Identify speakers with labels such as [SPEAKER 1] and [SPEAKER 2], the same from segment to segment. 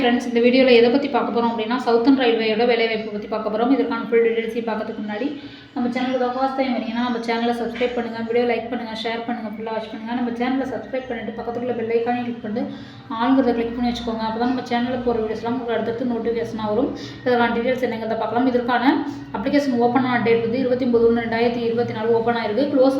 [SPEAKER 1] Friends இந்த வீடியோவில் எதை பற்றி பார்க்க போகிறோம் அப்படின்னா சவுத்தன் ரயில்வேயோட வேலைவாய்ப்பு பற்றி பார்க்க போகிறோம் இதற்கான ஃபுல் டீட்டெயில்ஸையும் பார்க்கறதுக்கு முன்னாடி நம்ம சேனலுக்கு ஃபர்ஸ்ட் டைம் வரீங்கன்னா நம்ம சேனலை சப்ஸ்கிரைப் பண்ணுங்கள் வீடியோ லைக் பண்ணுங்கள் ஷேர் பண்ணுங்கள் ஃபுல்லாக வாட்ச் பண்ணுங்கள் நம்ம சேனலை சப்ஸ்கிரைப் பண்ணிட்டு பக்கத்தில் பெல் ஐக்கானே கிளிக் பண்ணிட்டு ஆளுங்கிறத கிளிக் பண்ணி வச்சுக்கோங்க. அப்போ தான் நம்ம சேனலில் போகிற வீடியோஸ்லாம் உங்களுக்கு அடுத்தடுத்து நோட்டிஃபிகேஷனாக வரும். இதற்கான டீட்டெயில்ஸ் என்னங்கிறத பார்க்கலாம். இதற்கான அப்ளிகேஷன் ஓப்பன் ஆன டேட் வந்து இருபத்தி ஒம்பது ஒன்று ரெண்டாயிரத்தி இருபத்தி நாலு ஓப்பன் ஆயிருக்கு. க்ளோஸ்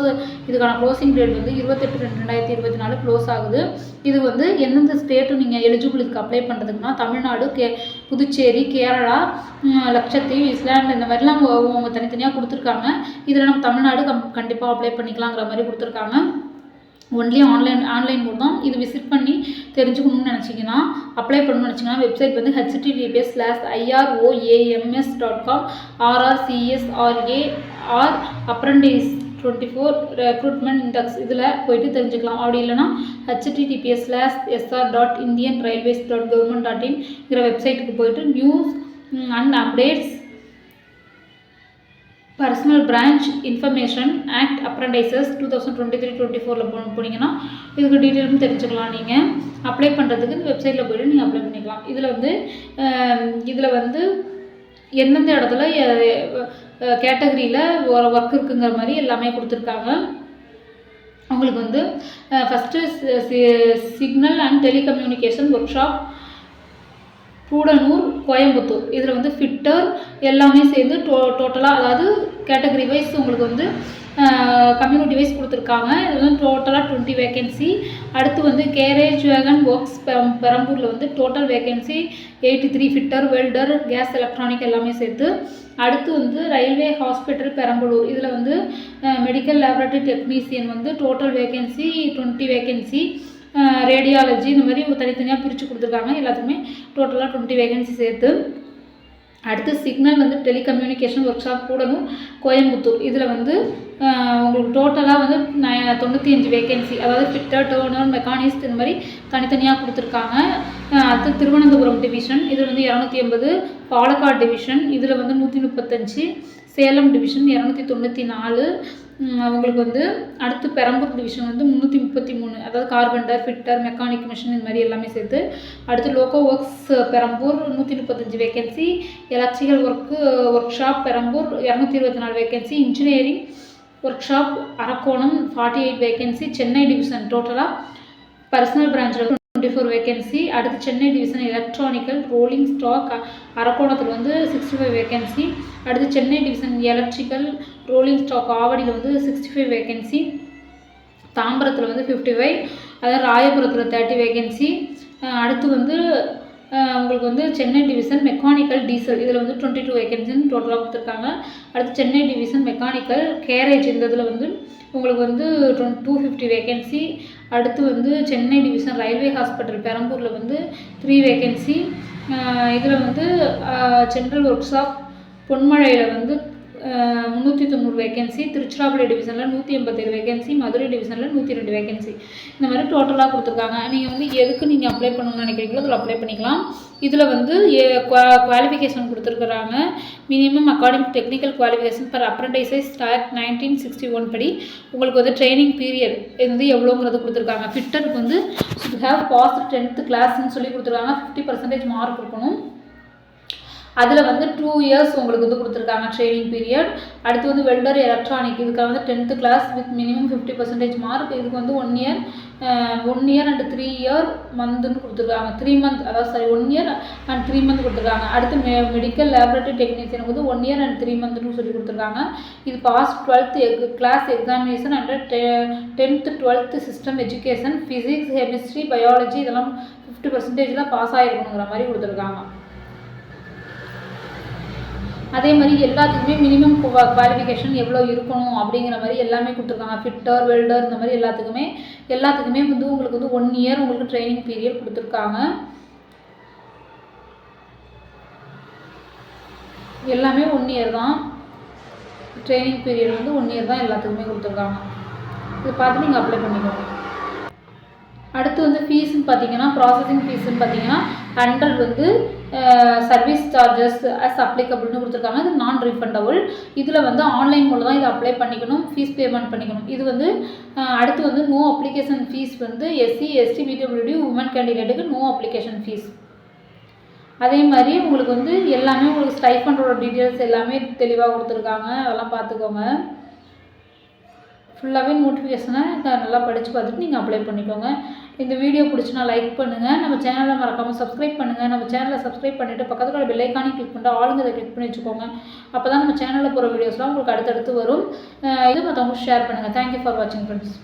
[SPEAKER 1] இதுக்கான க்ளோசிங் டேட் வந்து இருபத்தெட்டு ரெண்டு ரெண்டாயிரத்தி இருபத்தி நாலு க்ளோஸ் ஆகுது. இது வந்து எந்தெந்த ஸ்டேட்டு நீங்கள் எலிஜிபிள் இதுக்கு அப்ளை பண்ணுறதுக்குன்னா தமிழ்நாடு கே புதுச்சேரி கேரளா ம், லட்சத்தீவு இந்த மாதிரிலாம் அவங்க தனித்தனியாக கொடுத்துருக்காங்க. இதில் நம்ம தமிழ்நாடு கம் கண்டிப்பாக அப்ளை பண்ணிக்கலாங்கிற மாதிரி கொடுத்துருக்காங்க. ஒன்லி ஆன்லைன் ஆன்லைன் மூலம் தான். இது விசிட் பண்ணி தெரிஞ்சுக்கணும்னு நினச்சிங்கன்னா அப்ளை பண்ணணும்னு நினச்சிங்கன்னா வெப்சைட் வந்து HTTPS slash IROAMS dot com RRCSRA R apprentice twenty four recruitment index இதில் போயிட்டு தெரிஞ்சுக்கலாம். அப்படி இல்லைனா HTTPS slash SR dot Indian railways dot government dot இன்ங்கிற வெப்சைட்டுக்கு போயிட்டு news and updates personal branch information act apprentices two thousand twenty three twenty ஃபோரில் போ போனீங்கன்னா இதுக்கு டீட்டெயிலும் தெரிஞ்சுக்கலாம் நீங்கள் அப்ளை பண்ணுறதுக்கு இந்த வெப்சைட்டில் போய்ட்டு நீங்கள் அப்ளை பண்ணிக்கலாம். இதில் வந்து இதில் வந்து எந்தெந்த இடத்துல கேட்டகரியில் ஒர்க் இருக்குங்கிற மாதிரி எல்லாமே கொடுத்துருக்காங்க. அவங்களுக்கு வந்து first signal and telecommunication workshop Kudanur Coimbatore. இதில் வந்து ஃபிட்டர் எல்லாமே சேர்ந்து டோ டோட்டலாக அதாவது கேட்டகரி வைஸ் உங்களுக்கு வந்து கம்யூனிட்டி வைஸ் கொடுத்துருக்காங்க. இது வந்து டோட்டலாக டுவெண்ட்டி வேகன்சி அடுத்து வந்து கேரேஜ் வேகன் ஒர்க்ஸ் பெரம்பூரில் வந்து total vacancy eighty three fitter welder gas electronic எல்லாமே சேர்த்து. அடுத்து வந்து ரயில்வே ஹாஸ்பிட்டல் பெரம்பலூர். இதில் வந்து மெடிக்கல் லேபரட்டரி டெக்னீசியன் வந்து total vacancy twenty vacancy radiology இந்த மாதிரி தனித்தனியாக பிரித்து கொடுத்துருக்காங்க. எல்லாத்துக்குமே டோட்டலாக டுவெண்ட்டி வேகன்சி சேர்த்து. அடுத்து சிக்னல் வந்து டெலிகம்யூனிகேஷன் ஒர்க் ஷாப் கூடவும் கோயம்புத்தூர். இதில் வந்து உங்களுக்கு டோட்டலாக வந்து ந- தொண்ணூற்றி அஞ்சு வேகன்சி அதாவது ஃபிட்டர் டோனர் மெக்கானிஸ்ட் இந்த மாதிரி தனித்தனியாக கொடுத்துருக்காங்க. அடுத்து திருவனந்தபுரம் டிவிஷன் இதில் வந்து இரநூத்தி எண்பது பாலக்காடு டிவிஷன் இதில் வந்து நூற்றி முப்பத்தஞ்சு. சேலம் டிவிஷன் இரநூத்தி தொண்ணூற்றி நாலு அவங்களுக்கு வந்து அடுத்து பெரம்பூர் டிவிஷன் வந்து முந்நூற்றி முப்பத்தி மூணு அதாவது கார்பெண்டர் ஃபிட்டர் மெக்கானிக் மிஷின் இந்த மாதிரி எல்லாமே சேர்த்து அடுத்து லோகோ ஒர்க்ஸ் பெரம்பூர் நூற்றி முப்பத்தஞ்சு vacancy electrical work workshop Perambur இரநூத்தி இருபத்தி நாலு vacancy engineering workshop Arakkonam forty eight vacancy Chennai division டோட்டலாக பர்சனல் பிரான்ச்சில் டுவெண்ட்டி ஃபோர் வேகன்சி அடுத்து Chennai division electronical rolling stock அரக்கோணத்தில் வந்து சிக்ஸ்டி ஃபைவ் வேகன்சி அடுத்து Chennai division electrical rolling stock ஆவடியில் வந்து sixty five vacancy தாம்பரத்தில் வந்து ஃபிஃப்டி ஃபைவ் அதாவது ராயபுரத்தில் தேர்ட்டி வேகன்சி அடுத்து வந்து உங்களுக்கு வந்து சென்னை டிவிஷன் மெக்கானிக்கல் டீசல் இதில் வந்து டுவெண்ட்டி டூ வேகன்சின்னு டோட்டலாக கொடுத்துருக்காங்க. அடுத்து சென்னை டிவிஷன் மெக்கானிக்கல் கேரேஜ் இந்த இதில் வந்து உங்களுக்கு வந்து டூ ஃபிஃப்டி வேகன்சி அடுத்து வந்து சென்னை டிவிஷன் ரயில்வே ஹாஸ்பிட்டல் பெரம்பூரில் வந்து த்ரீ வேகன்சி இதில் வந்து சென்ட்ரல் ஒர்க் ஷாப் பொன்மழையில் வந்து முந்நூற்றி தொண்ணூறு வேகன்சி திருச்சிராப்பள்ளி டிவிஷனில் நூற்றி எண்பத்தேழு வேகன்சி மதுரை டிவிஷனில் நூற்றி ரெண்டு வேகன்சி இந்த மாதிரி டோட்டலாக கொடுத்துருக்காங்க. நீங்கள் வந்து எதுக்கு நீங்கள் அப்ளை பண்ணணும்னு நினைக்கிறீங்களோ அதில் அப்ளை பண்ணிக்கலாம். இதில் வந்து குவாலிஃபிகேஷன் கொடுத்துருக்குறாங்க. Minimum according technical qualification per apprentices start nineteen sixty one படி. உங்களுக்கு வந்து ட்ரைனிங் பீரியட் இது வந்து எவ்வளோங்கிறது கொடுத்துருக்காங்க. ஃபிட்டருக்கு வந்து ஹேவ் பாஸ்ட் டென்த்து கிளாஸ்ன்னு சொல்லி கொடுத்துருக்காங்க. ஃபிஃப்டி பர்சன்டேஜ் மார்க் இருக்கணும் அதில் வந்து டூ இயர்ஸ் உங்களுக்கு வந்து கொடுத்துருக்காங்க ட்ரைனிங் பீரியட் அடுத்து வந்து வெல்டர் எலக்ட்ரானிக் இதுக்காக வந்து tenth class with minimum fifty percentage mark இதுக்கு வந்து one year one year and three year மந்த்னு கொடுத்துருக்காங்க. த்ரீ மந்த் அதாவது sorry one year and three month கொடுத்துருக்காங்க. அடுத்து மெ மெடிக்கல் லேபரட்டரி டெக்னீஷியனுக்கு வந்து ஒன் இயர் அண்ட் த்ரீ மந்த்னு சொல்லி கொடுத்துருக்காங்க. இது pass twelfth egg class examination and tenth twelfth system education physics chemistry biology இதெல்லாம் ஃபிஃப்டி பர்சன்டேஜில் பாஸ் ஆகிருக்கணுங்கிற மாதிரி கொடுத்துருக்காங்க. அதே மாதிரி எல்லாத்துக்குமே மினிமம் குவாலிஃபிகேஷன் எவ்வளோ இருக்கணும் அப்படிங்கிற மாதிரி எல்லாமே கொடுத்துருக்காங்க. ஃபிட்டர் வெல்டர் இந்த மாதிரி எல்லாத்துக்குமே எல்லாத்துக்குமே வந்து உங்களுக்கு வந்து ஒன் இயர் உங்களுக்கு ட்ரைனிங் பீரியட் கொடுத்துருக்காங்க. எல்லாமே ஒன் இயர் தான். ட்ரைனிங் பீரியட் வந்து ஒன் இயர் தான் எல்லாத்துக்குமே கொடுத்துருக்காங்க. இது பார்த்து நீங்கள் அப்ளை பண்ணிக்கோங்க. அடுத்து வந்து ஃபீஸ்ன்னு பார்த்தீங்கன்னா ப்ராசஸிங் ஃபீஸ்ன்னு பார்த்தீங்கன்னா ஹண்ட்ரட் வந்து சர்வீஸ் சார்ஜஸ் அஸ் அப்ளிகபிள்னு கொடுத்துருக்காங்க. இது நான் ரீஃபண்டபுள் இதில் வந்து ஆன்லைன் மூலம் தான் இதை அப்ளை பண்ணிக்கணும் ஃபீஸ் பேமெண்ட் பண்ணிக்கணும். இது வந்து அடுத்து வந்து நோ அப்ளிகேஷன் ஃபீஸ் வந்து எஸ்சி எஸ்டி பிடபிள்யூடி உமன் கேண்டிடேட்டுக்கு நோ அப்ளிகேஷன் ஃபீஸ் அதே மாதிரி உங்களுக்கு வந்து எல்லாமே உங்களுக்கு ஸ்டைஃபண்டோட டீட்டெயில்ஸ் எல்லாமே தெளிவாக கொடுத்துருக்காங்க. அதெல்லாம் பார்த்துக்கோங்க. ஃபுல்லாகவே நோட்டிஃபிகேஷனை நல்லா படித்து பார்த்துட்டு நீங்கள் அப்ளை பண்ணிக்கோங்க. இந்த வீடியோ பிடிச்சினா லைக் பண்ணுங்கள் நம்ம சேனலை மறக்காமல் சப்ஸ்கிரைப் பண்ணுங்கள் நம்ம சேனலை சப்ஸ்கிரைப் பண்ணிவிட்டு பக்கத்தில் பெல் ஐக்கானே கிளிக் பண்ணிட்டு ஆளுங்க அதை கிளிக் பண்ணி வச்சுக்கோங்க. அப்போ தான் நம்ம சேனலில் போகிற வீடியோஸ்லாம் உங்களுக்கு அடுத்தடுத்து வரும். இது மற்றவங்களுக்கு ஷேர் பண்ணுங்கள் தேங்க்யூ ஃபார் வாட்சிங் ஃப்ரெண்ட்ஸ்